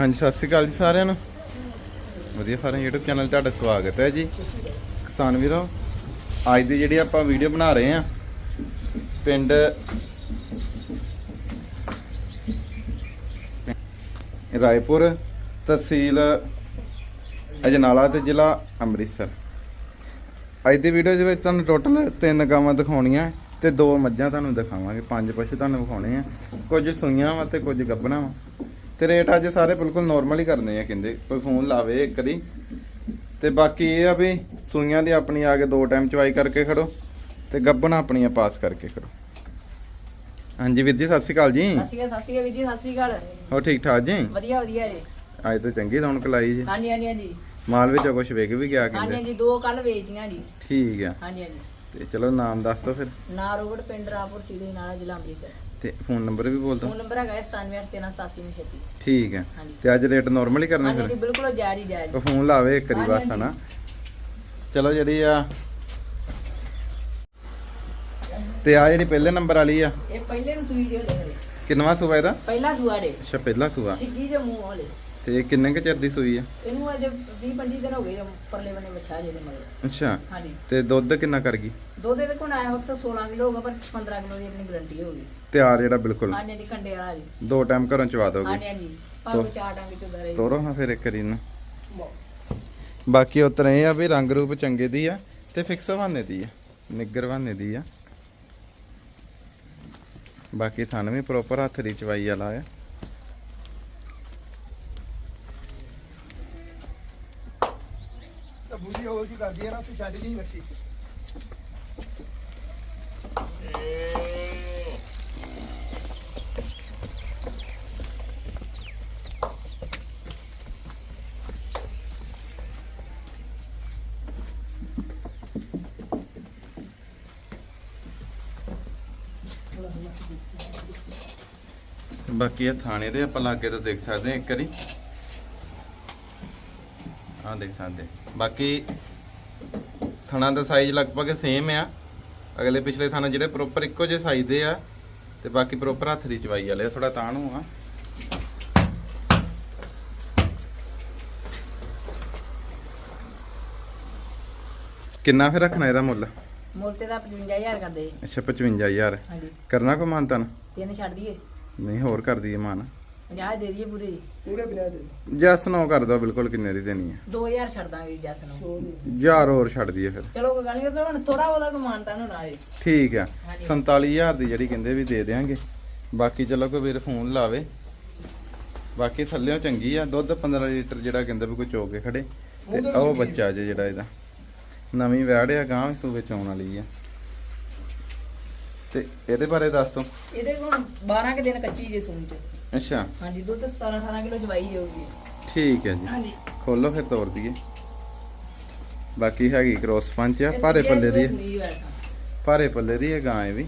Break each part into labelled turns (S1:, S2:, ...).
S1: ਹਾਂਜੀ, ਸਤਿ ਸ਼੍ਰੀ ਅਕਾਲ ਜੀ ਸਾਰਿਆਂ ਨੂੰ। ਵਧੀਆ ਫਾਰਮ YouTube ਚੈਨਲ ਤੁਹਾਡਾ ਸਵਾਗਤ ਹੈ ਜੀ। ਕਿਸਾਨ ਵੀਰੋ, ਅੱਜ ਦੀ ਜਿਹੜੀ ਆਪਾਂ ਵੀਡੀਓ ਬਣਾ ਰਹੇ ਆ ਪਿੰਡ ਰਾਏਪੁਰ ਤਹਿਸੀਲ ਅਜਨਾਲਾ ਤੇ ਜ਼ਿਲ੍ਹਾ ਅੰਮ੍ਰਿਤਸਰ। ਅੱਜ ਦੀ ਵੀਡੀਓ ਦੇ ਵਿੱਚ ਤੁਹਾਨੂੰ ਟੋਟਲ ਤਿੰਨ ਗਾਵਾਂ ਦਿਖਾਉਣੀਆਂ ਤੇ ਦੋ ਮੱਝਾਂ ਤੁਹਾਨੂੰ ਦਿਖਾਵਾਂਗੇ। ਪੰਜ ਪਸ਼ੂ ਤੁਹਾਨੂੰ ਵਿਖਾਉਣੇ ਆ। ਕੁਝ ਸੂਈਆਂ ਵਾ ਤੇ ਕੁਝ ਗੱਭਣਾ ਵਾ। ਤੇ ਰੇਟ ਅੱਜ ਸਾਰੇ ਬਿਲਕੁਲ ਨਾਰਮਲ ਹੀ ਕਰਨੇ ਆ ਕਹਿੰਦੇ। ਕੋਈ ਫੋਨ ਲਾਵੇ ਇੱਕ ਵਾਰੀ। ਤੇ ਬਾਕੀ ਇਹ ਆ ਵੀ ਸੂਈਆਂ ਦੀ ਆਪਣੀ ਆ ਕੇ ਦੋ ਟਾਈਮ ਚਵਾਈ ਕਰਕੇ ਖੜੋ ਤੇ ਗੱਬਣਾ ਆਪਣੀਆਂ ਪਾਸ ਕਰਕੇ ਖੜੋ। ਹਾਂਜੀ ਵੀਰ ਜੀ ਸਤਿ ਸ਼੍ਰੀ ਅਕਾਲ ਜੀ।
S2: ਸਤਿ ਸ਼੍ਰੀ ਅਕਾਲ ਸਤਿ ਸ਼੍ਰੀ ਅਕਾਲ ਵੀਰ ਜੀ ਸਤਿ ਸ਼੍ਰੀ ਅਕਾਲ।
S1: ਹੋ ਠੀਕ ਠਾਕ ਜੀ?
S2: ਵਧੀਆ ਵਧੀਆ ਜੀ।
S1: ਅੱਜ ਤਾਂ ਚੰਗੀ ਰੌਣਕ ਲਾਈ ਜੀ।
S2: ਹਾਂਜੀ ਹਾਂਜੀ ਹਾਂਜੀ।
S1: ਮਾਲ ਵਿੱਚੋਂ ਕੁਝ ਵਿਕ ਵੀ ਗਿਆ
S2: ਹਾਂਜੀ
S1: ਕਹਿੰਦੇ।
S2: ਹਾਂਜੀ ਦੋ ਕੱਲ ਵੇਚਦੀਆਂ ਜੀ।
S1: ਠੀਕ ਆ।
S2: ਹਾਂਜੀ ਹਾਂਜੀ।
S1: ਤੇ ਚਲੋ ਨਾਮ ਦੱਸ ਦਿਓ ਫਿਰ।
S2: ਨਾ ਰੋਡ ਪਿੰਡ ਰਾਪੁਰ ਸਿਟੀ ਨਾਲਾ ਜ਼ਿਲ੍ਹਾ ਅੰਮ੍ਰਿਤਸਰ।
S1: ਤੇ ਫੋਨ ਨੰਬਰ ਵੀ ਬੋਲ
S2: ਫੋਨ
S1: ਦਿਓ
S2: ਨੰਬਰ ਹੈਗਾ 978387
S1: ਠੀਕ ਹੈ। ਤੇ ਅੱਜ ਰੇਟ ਨਾਰਮਲ ਹੀ ਕਰਨਾ ਫਿਰ?
S2: ਹਾਂਜੀ ਬਿਲਕੁਲ ਜਾਰੀ ਜਾਰੀ।
S1: ਫੋਨ ਲਾਵੇ ਇੱਕ ਵਾਰੀ ਬਸ ਹਨਾ? ਚਲੋ ਜਿਹੜੀ ਆ ਤੇ ਆ ਜਿਹੜੀ ਪਹਿਲੇ ਨੰਬਰ ਵਾਲੀ ਆ?
S2: ਇਹ ਪਹਿਲੇ ਨੂੰ ਸੂਈ ਦੇ
S1: ਕਿੰਨਵਾ ਸੂਆ ਇਹਦਾ?
S2: ਪਹਿਲਾ ਸੂਆ ਦੇ
S1: ਅੱਛਾ ਪਹਿਲਾ ਸੂਆ।
S2: ਸਿੱਗੀ ਦੇ ਮੂੰਹ ਵਾਲੇ।
S1: ਤੇ ਇਹ ਕਿੰਨੇ ਕੁ ਚਿਰ ਦੀ ਸੂਈ ਆ?
S2: ਇਹਨੂੰ ਅਜੇ 20 25 ਦਿਨ ਹੋ ਗਏ ਜਦ ਪਰਲੇ ਬਨੇ ਮਛਾ ਜੇ ਦੇ ਮਗਰ।
S1: ਅੱਛਾ।
S2: ਹਾਂਜੀ।
S1: ਤੇ ਦੁੱਧ ਕਿੰਨਾ ਕਰ ਗਈ?
S2: ਦੁੱਧ ਦੇ ਕੋਲ ਆਇਆ ਵਕਤ 16 ਕਿਲੋ ਹੋਗਾ ਪਰ 15 ਕਿਲੋ ਦੀ ਆਪਣੀ ਗਾਰੰਟੀ ਹੋਗੀ
S1: ਤਿਆਰ ਜਿਹੜਾ ਬਿਲਕੁਲ?
S2: ਹਾਂਜੀ ਹਾਂਜੀ ਕੰਡੇ ਵਾਲਾ ਜੀ।
S1: ਦੋ ਟਾਈਮ ਘਰੋਂ ਚਵਾ
S2: ਹਾਂਜੀ
S1: ਦੋਗੇ?
S2: ਹਾਂਜੀ ਭਾਵੇਂ ਚਾਰ ਡੰਗ ਚ ਦਰ
S1: ਤੋਰੋ ਹਾਂ ਫਿਰ ਇੱਕ ਵਾਰੀ ਨੂੰ। ਬਾਕੀ ਉਤਰ ਇਹ ਆ ਵੀ ਰੰਗ ਰੂਪ ਚੰਗੇ ਦੀ ਆ ਤੇ ਫਿਕਸ ਬਹਾਨੇ ਦੀ ਆ ਨਿੱਗਰ ਬਹਾਨੇ ਦੀ ਆ। ਬਾਕੀ ਥਣ ਵੀ ਪ੍ਰੋਪਰ ਹੱਥ ਦੀ ਚਵਾਈ ਵਾਲਾ ਆ।
S3: ਤਾਂ ਕਰਦੀ ਆ ਨਾ ਤੂੰ ਛੱਡ ਨਹੀਂ ਬੱਚੀ
S1: ਬਾਕੀ ਇਹ ਥਾਣੇ ਦੇ ਆਪਾਂ ਲਾਗੇ ਤੋਂ ਦੇਖ ਸਕਦੇ ਹਾਂ ਇੱਕ ਵਾਰੀ। ਆਹ ਦੇਖ ਸਕਦੇ ਬਾਕੀ ਥਣਾ ਦਾ ਸਾਈਜ਼ ਲਗਭਗ ਸੇਮ ਆ। ਅਗਲੇ ਪਿਛਲੇ ਥਾਣੇ ਜਿਹੜੇ ਪ੍ਰੋਪਰ ਇੱਕੋ ਜਿਹੇ ਸਾਈਜ਼ ਦੇ ਆ ਤੇ ਬਾਕੀ ਪ੍ਰੋਪਰ ਹੱਥ ਦੀ ਚਵਾਈ ਵਾਲੇ ਥੋੜਾ ਤਾਂ ਨੂੰ ਆ। ਕਿੰਨਾ ਫਿਰ ਰੱਖਣਾ ਇਹਦਾ ਮੁੱਲ?
S2: ਮੁੱਲ ਤੇ ਦਾ 55000 ਕਰਦੇ।
S1: ਅੱਛਾ 55000
S2: ਹਾਂਜੀ।
S1: ਕਰਨਾ ਕੋ ਮਾਨਤਨ
S2: ਤਿੰਨ ਛੱਡ ਦਈਏ।
S1: ਨਹੀਂ ਹੋਰ ਕਰ ਦਈਏ ਮਾਨ।
S2: 50 ਦੇ ਦਈਏ ਪੂਰੇ।
S3: ਪੂਰੇ ਬਿਨਾ ਦੇ
S1: ਜੈਸ ਨੋ ਕਰ ਦੋ ਬਿਲਕੁਲ ਕਿੰਨੇ ਦੀ ਦੇਣੀ ਹੈ
S2: 2000 ਛੱਡ ਦਾਂਗੇ ਜੱਸ ਨੂੰ।
S3: ਸੋ
S1: ਹੋਰ ਛੱਡ ਦਈਏ ਫਿਰ।
S2: ਚਲੋ ਕੋਈ ਗੱਲ ਨਹੀਂ ਤਾਂ ਹੁਣ ਥੋੜਾ ਬਹੁਤਾ ਕਮਾਨਤਾ ਨੂੰ ਨਾਲ
S1: ਠੀਕ ਆ
S2: ਹਾਂਜੀ।
S1: 47000 ਦੀ ਜਿਹੜੀ ਕਹਿੰਦੇ ਵੀ ਦੇ ਦੇਾਂਗੇ ਬਾਕੀ ਚਲੋ ਕੋਈ ਵੀਰ ਫੋਨ ਲਾਵੇ। ਬਾਕੀ ਥੱਲਿਓਂ ਚੰਗੀ ਆ ਦੁੱਧ 15 ਲੀਟਰ ਜਿਹੜਾ ਕਹਿੰਦੇ ਵੀ ਕੋਈ ਚੋ ਕੇ ਖੜੇ। ਤੇ ਉਹ ਬੱਚਾ ਜੇ ਜਿਹੜਾ ਇਹਦਾ। ਨਵੀਂ ਵੈੜ ਆ ਗਾਂ ਸੂਬੇ ਚ ਆਉਣ ਵਾਲੀ ਆ। ਤੇ ਇਹਦੇ ਬਾਰੇ ਦੱਸ ਦੋ
S2: ਇਹਦੇ ਕੋਲ 12 ਕਿ ਦਿਨ ਕੱਚੀ ਜੇ ਸੂਣ ਚ।
S1: ਅੱਛਾ।
S2: ਹਾਂਜੀ ਦੁੱਧ 17 18 ਕਿਲੋ ਚਵਾਈ ਜਾਊਗੀ
S1: ਠੀਕ ਹੈ ਜੀ।
S2: ਹਾਂਜੀ।
S1: ਖੋਲੋ ਫਿਰ ਤੋੜ ਦਈਏ। ਬਾਕੀ ਹੈਗੀ ਕ੍ਰੋਸ ਪੰਚ ਆ ਭਾਰੇ ਪੱਲੇ ਦੀ ਆ। ਭਾਰੇ ਪੱਲੇ ਦੀ ਹੈ ਗਾਂ ਇਹ ਵੀ।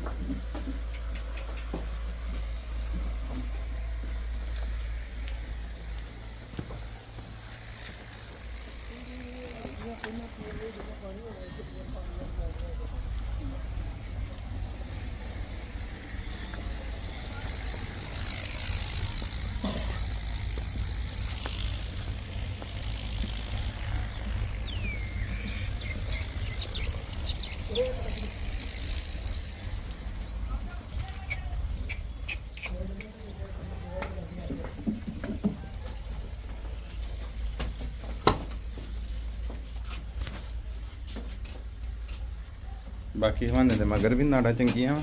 S1: ਬਾਕੀ ਹਵਾਨੇ ਦੇ ਮਗਰ ਵੀ ਨਾੜਾ ਚੰਗੀਆਂ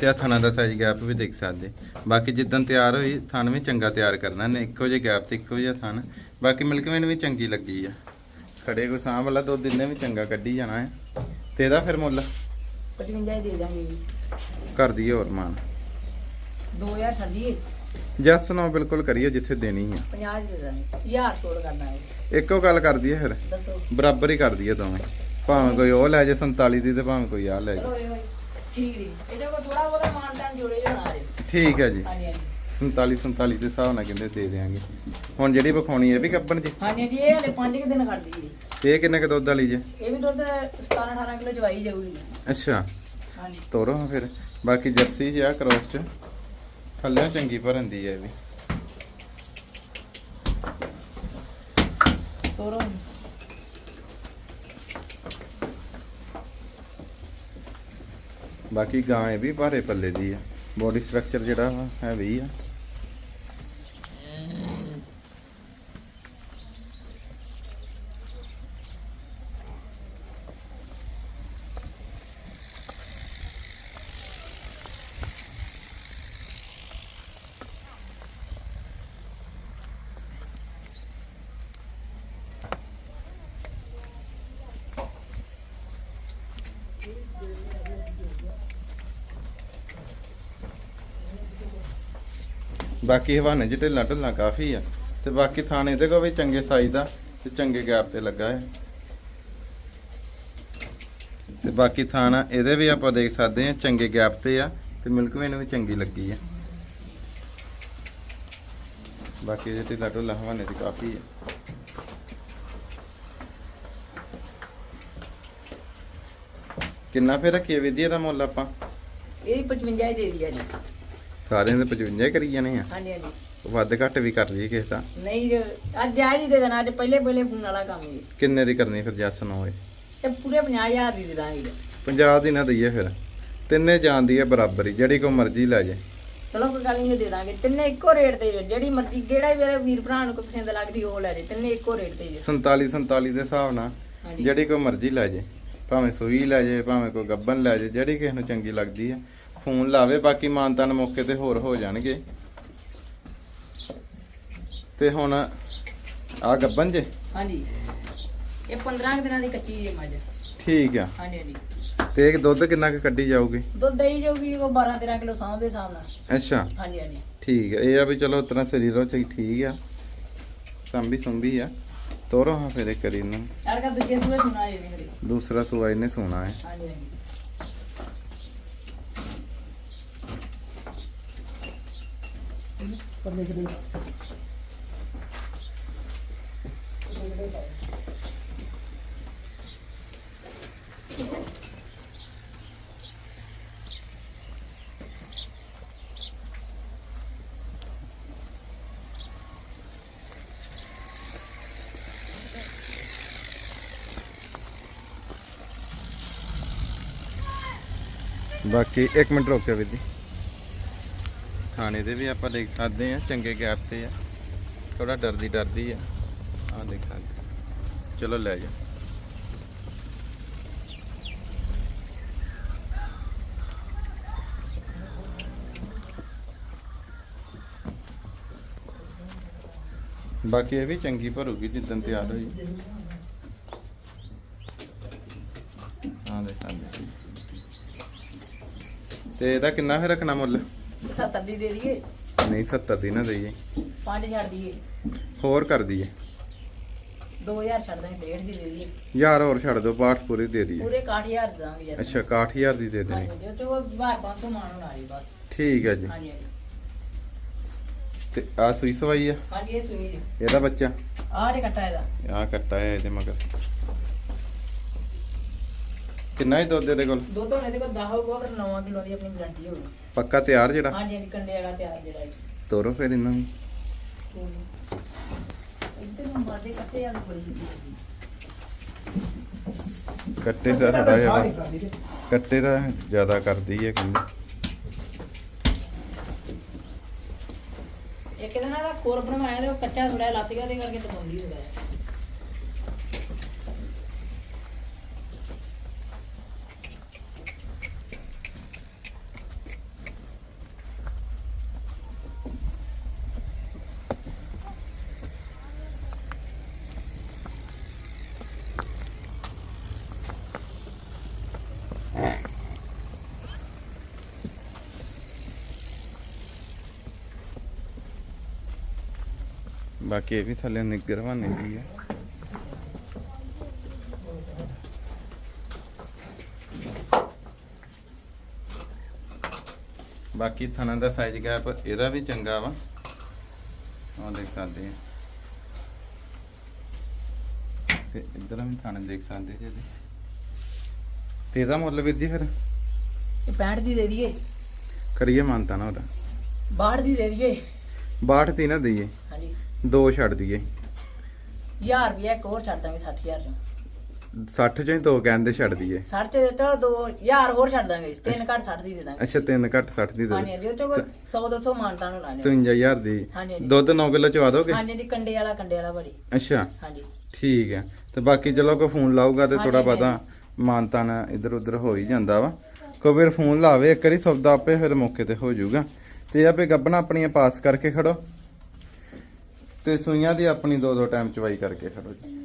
S1: ਤੇ ਆ ਥਣਾ ਦਾ ਸਾਈਜ਼ ਗੈਪ ਵੀ ਦੇਖ ਸਕਦੇ। ਬਾਕੀ ਜਿੱਦਣ ਤਿਆਰ ਹੋਈ ਥਣ ਵੀ ਚੰਗਾ ਤਿਆਰ ਕਰਨਾ ਨੇ ਇੱਕੋ ਜਿਹੇ ਗੈਪ ਤੇ ਇੱਕੋ ਜਿਹਾ ਥਣ। ਬਾਕੀ ਮਿਲਕਵੇਨ ਵੀ ਚੰਗੀ ਲੱਗੀ ਆ। ਖੜੇ ਕੋ ਸਾਂਭ ਵਾਲਾ ਦੁੱਧ ਦਿਨੇ ਵੀ ਚੰਗਾ ਕੱਢੀ ਜਾਣਾ ਹੈ। ਤੇ ਇਹਦਾ ਫਿਰ ਮੁੱਲ?
S2: 55 ਹੀ ਦੇ ਦਾਂਗੇ ਜੀ।
S1: ਕਰ ਦਈਏ ਹੋਰ ਮਾਨ
S2: 2000 ਛੱਡ ਦਈਏ
S1: ਜੈਸ ਨੋ ਬਿਲਕੁਲ ਕਰੀਏ ਜਿੱਥੇ ਦੇਣੀ ਆ।
S2: 50 ਦੇ ਦਾਂਗੇ। 1000 ਛੋੜ ਕਰ ਦਾਂਗੇ
S1: ਇੱਕੋ ਗੱਲ ਕਰ ਦਈਏ ਫਿਰ?
S2: ਦੱਸੋ।
S1: ਬਰਾਬਰ ਹੀ ਕਰ ਦਈਏ ਦੋਵੇਂ। ਭਾਵੇਂ ਕੋਈ ਉਹ ਲੈ ਜੇ 47 ਦੀ ਤੇ ਭਾਵੇਂ ਕੋਈ ਆ ਲੈ ਜੇ।
S2: ਠੀਕ ਜੀ। ਇਹਦੇ ਕੋਲ ਥੋੜਾ ਬਹੁਤਾ ਮਾਨਤਾਨ ਜੁੜੇ ਹੋਣਾ ਰੇ
S1: ਠੀਕ ਹੈ ਜੀ।
S2: ਹਾਂਜੀ ਹਾਂਜੀ।
S1: 47 47 ਦੇ ਹਿਸਾਬ ਨਾਲ ਕਹਿੰਦੇ ਦੇ ਦੇਾਂਗੇ ਹੁਣ ਜਿਹੜੀ ਵਿਖਾਉਣੀ ਇਹ ਵੀ ਕੱਪਣ ਜੀ?
S2: ਹਾਂਜੀ ਹਾਂਜੀ ਇਹ ਹਲੇ 5 ਕਿ ਦਿਨ ਖੜਦੀ ਜੀ।
S1: ਇਹ ਕਿੰਨੇ ਕ ਦੁੱਧ ਵਾਲੀ ਜੇ?
S2: ਇਹ ਵੀ ਦੁੱਧ 17 18 ਕਿਲੋ ਚਵਾਈ ਜਾਊਗੀ।
S1: ਅੱਛਾ।
S2: ਹਾਂਜੀ।
S1: ਤੋਰੋ ਹਾਂ ਫਿਰ। ਬਾਕੀ ਜਰਸੀ ਜਿਆ ਕ੍ਰੋਸ ਚ। ਥੱਲੇ ਚੰਗੀ ਭਰਨ ਦੀ ਹੈ ਇਹ ਵੀ।
S2: ਤੋਰੋ
S1: ਬਾਕੀ ਗਾਂ ਇਹ ਵੀ ਭਾਰੇ ਪੱਲੇ ਦੀ ਆ। ਬੋਡੀ ਸਟਰਕਚਰ ਜਿਹੜਾ ਵਾ ਹੈਵੀ ਆ। ਬਾਕੀ ਹਵਾਨੇ ਚ ਢਿੱਲਾਂ ਢਿੱਲਾਂ ਕਾਫੀ ਆ ਤੇ ਬਾਕੀ ਥਾਣੇ ਤੇ ਕੋ ਵੀ ਚੰਗੇ ਸਾਈਜ਼ ਦਾ ਤੇ ਚੰਗੇ ਗੈਪ ਤੇ ਲੱਗਾ ਹੈ। ਤੇ ਬਾਕੀ ਥਾਣਾ ਇਹਦੇ ਵੀ ਆਪਾਂ ਦੇਖ ਸਕਦੇ ਆ ਚੰਗੇ ਗੈਪ ਤੇ ਆ ਤੇ ਮਿਲਕਵੇ ਨੂੰ ਵੀ ਚੰਗੀ ਲੱਗੀ ਆ ਬਾਕੀ ਇਹਦੇ ਢਿੱਲਾਂ ਢਿੱਲਾਂ ਹਵਾਨੇ ਤੇ ਕਾਫੀ ਆ। ਕਿੰਨਾ ਫੇਰ ਰੱਖੀਏ ਵਿਧੀ ਇਹਦਾ ਮੁੱਲ ਆਪਾਂ?
S2: ਇਹ 55 ਹੀ ਦੇ ਦਿਆ ਜੀ
S1: ਸਾਰਿਆਂ ਦੇ 55 ਕਰੀ ਜਾਣੇ ਆ।
S2: ਹਾਂਜੀ ਹਾਂਜੀ।
S1: ਵੱਧ ਘੱਟ ਵੀ ਕਰ ਲਈਏ ਕਿਸੇ ਦਾ।
S2: ਨਹੀਂ ਅੱਜ ਆ ਹੀ ਦੇ ਦੇਣਾ ਅੱਜ ਪਹਿਲੇ ਪਹਿਲੇ ਫੋਨ ਵਾਲਾ ਕੰਮ ਜੀ
S1: ਕਿੰਨੇ ਦੀ ਕਰਨੀ ਫਿਰ ਜੱਸ ਨਾ ਹੋਏ
S2: ਤੇ ਪੂਰੇ 50000 ਦੀ ਦੇ ਦਾਂਗੇ। ਜੀ।
S1: 50 ਦੀ ਨਾ ਦਈਏ ਫਿਰ। ਤਿੰਨੇ ਜਾਂਦੀ ਹੈ ਬਰਾਬਰ ਹੀ ਜਿਹੜੀ ਕੋ ਮਰਜ਼ੀ ਲੈ ਜੇ।
S2: ਚਲੋ ਕੋਈ ਗੱਲ ਨਹੀਂ ਦੇ ਦਾਂਗੇ। ਤਿੰਨੇ ਇੱਕੋ ਰੇਟ ਤੇ ਜੀ। ਜਿਹੜੀ ਮਰਜ਼ੀ ਜਿਹੜਾ ਵੀ ਮੇਰੇ ਵੀਰ ਭਰਾ ਨੂੰ ਕੋਈ ਪਸੰਦ ਲੱਗਦੀ ਉਹ ਲੈ ਜੇ। ਤਿੰਨੇ ਇੱਕੋ ਰੇਟ ਤੇ ਜੀ।
S1: 47 47 ਦੇ ਹਿਸਾਬ ਨਾਲ
S2: ਹਾਂਜੀ।
S1: ਜਿਹੜੀ ਕੋ ਮਰਜ਼ੀ ਲੈ ਜੇ। ਭਾਵੇਂ ਸੂਈ ਲੈ ਜੇ ਭਾਵੇਂ ਕੋਈ ਗੱਬਨ ਲੈ ਜੇ ਜਿਹੜੀ ਕਿਸੇ ਨੂੰ ਚੰਗੀ ਲੱਗਦੀ ਹੈ ਫੋਨ ਲਾਵੇ ਬਾਕੀ ਮਾਨਤਾਨ ਮੌਕੇ ਤੇ ਹੋਰ ਹੋ ਜਾਣਗੇ। ਤੇ ਹੁਣ ਆ ਗੱਬਨ ਜੇ?
S2: ਹਾਂਜੀ। ਇਹ 15 ਕੁ ਦਿਨਾਂ ਦੀ ਕੱਚੀ ਜੀ ਮੱਝ
S1: ਠੀਕ ਆ।
S2: ਹਾਂਜੀ ਹਾਂਜੀ।
S1: ਤੇ ਇਹ ਦੁੱਧ ਕਿੰਨਾ ਕੁ ਕੱਢੀ ਜਾਊਗੀ?
S2: ਦੁੱਧ ਦੇਈ ਜਾਊਗੀ ਉਹ 12 13 ਕਿਲੋ ਸਾਂਭ ਦੇ ਹਿਸਾਬ ਨਾਲ।
S1: ਅੱਛਾ।
S2: ਹਾਂਜੀ ਹਾਂਜੀ।
S1: ਠੀਕ ਹੈ ਇਹ ਆ ਵੀ ਚਲੋ ਉਤਨਾ ਸਰੀਰੋਂ ਚ ਠੀਕ ਆ। ਸੰਭੀ ਸੰਭੀ ਆ। ਤੋਰੋ ਹਾਂ ਫਿਰ ਇੱਕ ਕਰੀ ਨੂੰ
S2: ਯਾਰ ਕਾ ਦੂਜੇ ਸੂਏ ਸੁਣਾ ਜੀ ਮੇਰੇ।
S1: ਦੂਸਰਾ ਸੂਆ ਇਹਨੇ ਸੋਣਾ ਹੈ।
S2: ਹਾਂਜੀ ਹਾਂਜੀ।
S3: ਪਰਲੇ ਕਿਤੇ
S1: ਬਾਕੀ 1 ਮਿੰਟ ਰੁਕਿਓ ਵੀਰ ਜੀ। ਥਾਣੇ ਦੇ ਵੀ ਆਪਾਂ ਦੇਖ ਸਕਦੇ ਆ ਚੰਗੇ ਗੈਪ ਤੇ ਆ। ਥੋੜਾ ਡਰਦੀ ਡਰਦੀ ਆ। ਆ ਦੇਖ ਸਕਦੇ ਚਲੋ ਲੈ ਜਾ ਬਾਕੀ ਇਹ ਵੀ ਚੰਗੀ ਭਰੂਗੀ ਜਿੱਦਣ ਤਿਆਰ ਹੋਈ ਆ ਦੇ ਸਕਦੇ ਤੇ ਇਹਦਾ ਕਿੰਨਾ ਫੇਰ ਰੱਖਣਾ ਮੁੱਲ?
S2: 70 ਦੀ ਦੇ ਦਈਏ।
S1: ਨਹੀਂ 70 ਦੀ ਨਾ ਦਈਏ।
S2: 5 ਛੱਡ ਦਈਏ
S1: ਹੋਰ ਕਰ ਦਈਏ।
S2: 2000 ਛੱਡ ਦਾਂਗੇ 1.5 ਦੀ ਦੇ ਦਈਏ।
S1: ਯਾਰ ਹੋਰ ਛੱਡ ਦਿਓ ਬਾਠ ਪੂਰੀ ਦੇ ਦਈਏ।
S2: ਪੂਰੇ 61000 ਦੇ ਦਾਂਗੇ ਜੈਸੇ
S1: ਅੱਛਾ 61000 ਦੀ ਦੇ ਦੇਣੀ।
S2: ਹਾਂਜੀ ਜੋ ਚੋ ਬਾਹਰ 500 ਮਾਨ ਹੋਣਾ ਜੀ ਬਸ।
S1: ਠੀਕ ਹੈ ਜੀ।
S2: ਹਾਂਜੀ
S1: ਤੇ ਆ ਸੂਈ ਸਵਾਈ ਆ?
S2: ਹਾਂਜੀ ਇਹ ਸੂਈ ਜੀ।
S1: ਇਹਦਾ ਬੱਚਾ?
S2: ਆਹ ਡੇ ਕੱਟਾ ਇਹਦਾ।
S1: ਆ ਕੱਟਾ ਹੈ ਇਹਦੇ ਮਗਰ। ਕਿੰਨਾ ਹੀ ਦੁੱਧ ਇਹਦੇ ਕੋਲ?
S2: ਦੁੱਧ ਹੋਣੇ ਦੇ ਕੋਲ 10 ਹੋਊਗਾ ਪਰ 9 ਕਿਲੋ ਦੀ ਆਪਣੀ ਗਾਰੰਟੀ ਹੋਊਗੀ।
S1: ਪੱਕਾ ਤਿਆਰ ਜਿਹੜਾ?
S2: ਹਾਂਜੀ ਹਾਂਜੀ ਕੰਡੇ ਵਾਲਾ ਤਿਆਰ ਜਿਹੜਾ ਜੀ
S1: ਤੋਰੋ ਫਿਰ ਇਹਨਾਂ ਨੂੰ।
S2: ਇੱਧਰ ਨੂੰ ਮਾਰਦੇ ਕੱਟੇ ਵਾਲੀ ਬੜੀ ਛੇਤੀ
S1: ਕੱਟੇ ਦਾ ਥੋੜਾ ਜਿਹਾ ਕੱਟੇ ਦਾ ਜ਼ਿਆਦਾ ਕਰਦੀ ਹੈ ਕਹਿੰਦੇ
S2: ਇੱਕ ਦਿਨ ਦਾ ਕੋਰ ਬਣਵਾਇਆ ਤੇ ਉਹ ਕੱਚਾ ਥੋੜਾ ਲੱਤ ਗਿਆ ਤੇ ਕਰਕੇ ਦਬਾਉਂਦੀ ਹੋ
S1: ਬਾਕੀ ਇਹ ਵੀ ਥੱਲੇ ਨਿੱਗਰ ਬਣੇ ਦੀ ਹੈ ਬਾਕੀ ਥਣਾ ਦਾ ਸਾਈਜ਼ ਗੈਪ ਇਹਦਾ ਵੀ ਚੰਗਾ ਵਾ। ਆਹ ਦੇਖ ਸਕਦੇ ਆ। ਤੇ ਇਧਰ ਵੀ ਥਾਣੇ ਦੇਖ ਸਕਦੇ ਜੀ ਇਹਦੇ। ਤੇ ਇਹਦਾ ਮੁੱਲ ਵੀਰ ਜੀ ਫਿਰ?
S2: ਇਹ 65 ਦੀ ਦੇ ਦਈਏ।
S1: ਕਰੀਏ ਮੰਨਤਾ ਨਾ ਉਹਦਾ।
S2: 62 ਦੀ ਦੇ ਦਈਏ।
S1: 62 ਤੀ ਨਾ ਦਈਏ।
S2: ਹਾਂਜੀ।
S1: ਦੋ ਛੱਡ ਦਈਏ।
S2: 1000 ਰੁਪਏ ਇੱਕ ਹੋਰ ਛੱਡ ਦਾਂਗੇ 60000 ਚੋਂ।
S1: 60 ਚੋਂ ਹੀ ਦੋ ਕਹਿੰਦੇ ਛੱਡ ਦਈਏ।
S2: 60 ਚ ਚਲੋ 2000 ਹੋਰ ਛੱਡ ਦਾਂਗੇ ਤਿੰਨ ਘੱਟ 60 ਦੀ ਦੇ ਦਾਂਗੇ।
S1: ਅੱਛਾ ਤਿੰਨ ਘੱਟ 60 ਦੀ ਦੇ
S2: ਹਾਂਜੀ ਹਾਂਜੀ ਉਹ ਚੋਂ 100 200 ਮਾਨਤਾ ਨੂੰ ਲਾਣੇ
S1: 57000 ਦੀ।
S2: ਹਾਂਜੀ, ਹਾਂਜੀ।
S1: ਦੁੱਧ 9 ਕਿਲੋ ਚਵਾ ਦੋਗੇ?
S2: ਹਾਂਜੀ ਜੀ ਕੰਡੇ ਵਾਲਾ ਕੰਡੇ ਵਾਲਾ ਬੜੀ।
S1: ਅੱਛਾ।
S2: ਹਾਂਜੀ।
S1: ਠੀਕ ਹੈ। ਤੇ ਬਾਕੀ ਚਲੋ ਕੋਈ ਫੋਨ ਲਾਊਗਾ ਤੇ ਥੋੜਾ। ਬਹੁਤਾ ਮਾਨਤਾਨ ਇਧਰ ਉਧਰ ਹੋ ਹੀ ਜਾਂਦਾ ਵਾ। ਕੋਈ ਵੀਰ ਫੋਨ ਲਾਵੇ ਇੱਕ ਵਾਰੀ ਸੌਦਾ ਆਪੇ ਫਿਰ ਮੌਕੇ ਤੇ ਹੋ ਜਾਊਗਾ। ਤੇ ਆਪੇ ਗੱਬਣਾ ਆਪਣੀਆਂ ਪਾਸ ਕਰਕੇ ਖੜੋ। ਤੇ ਸੂਈਆਂ ਦੀ ਆਪਣੀ ਦੋ ਦੋ ਟਾਈਮ ਚਵਾਈ ਕਰਕੇ ਖੜੋ ਜੀ।